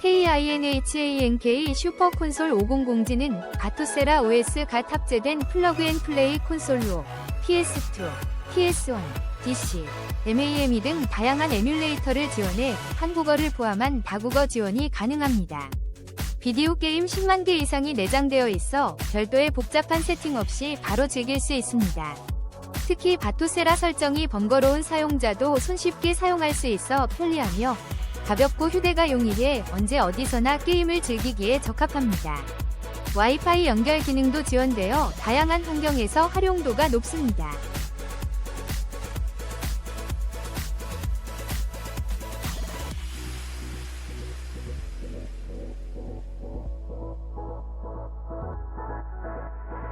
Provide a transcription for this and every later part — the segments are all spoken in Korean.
KINHANK 슈퍼 콘솔 500G는 바투세라 OS가 탑재된 플러그 앤 플레이 콘솔로 PS2, PS1, DC, MAME 등 다양한 에뮬레이터를 지원해 한국어를 포함한 다국어 지원이 가능합니다. 비디오 게임 10만 개 이상이 내장되어 있어 별도의 복잡한 세팅 없이 바로 즐길 수 있습니다. 특히 바투세라 설정이 번거로운 사용자도 손쉽게 사용할 수 있어 편리하며 가볍고 휴대가 용이해 언제 어디서나 게임을 즐기기에 적합합니다. 와이파이 연결 기능도 지원되어 다양한 환경에서 활용도가 높습니다.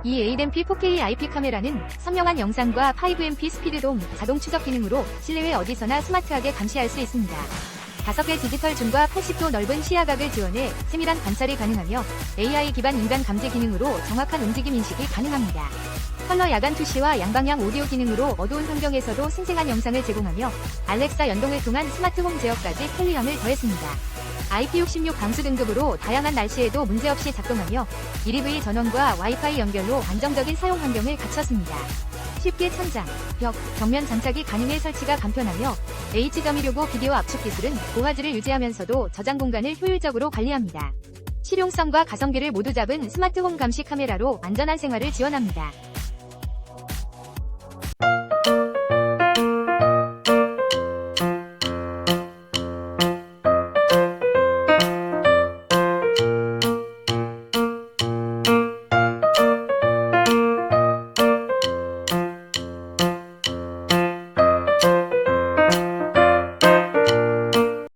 이 ADMP 4K IP 카메라는 선명한 영상과 5MP 스피드돔 자동 추적 기능으로 실내외 어디서나 스마트하게 감시할 수 있습니다. 5개 디지털 줌과 80도 넓은 시야각을 지원해 세밀한 관찰이 가능하며 AI 기반 인간 감지 기능으로 정확한 움직임 인식이 가능합니다. 컬러 야간 투시와 양방향 오디오 기능으로 어두운 환경에서도 생생한 영상을 제공하며 알렉사 연동을 통한 스마트 홈 제어까지 편리함을 더했습니다. IP66 방수 등급으로 다양한 날씨에도 문제없이 작동하며 1EV 전원과 와이파이 연결로 안정적인 사용 환경을 갖췄습니다. 쉽게 천장, 벽, 벽면 장착이 가능해 설치가 간편하며 H.265 비디오 압축 기술은 고화질을 유지하면서도 저장 공간을 효율적으로 관리합니다. 실용성과 가성비를 모두 잡은 스마트홈 감시 카메라로 안전한 생활을 지원합니다.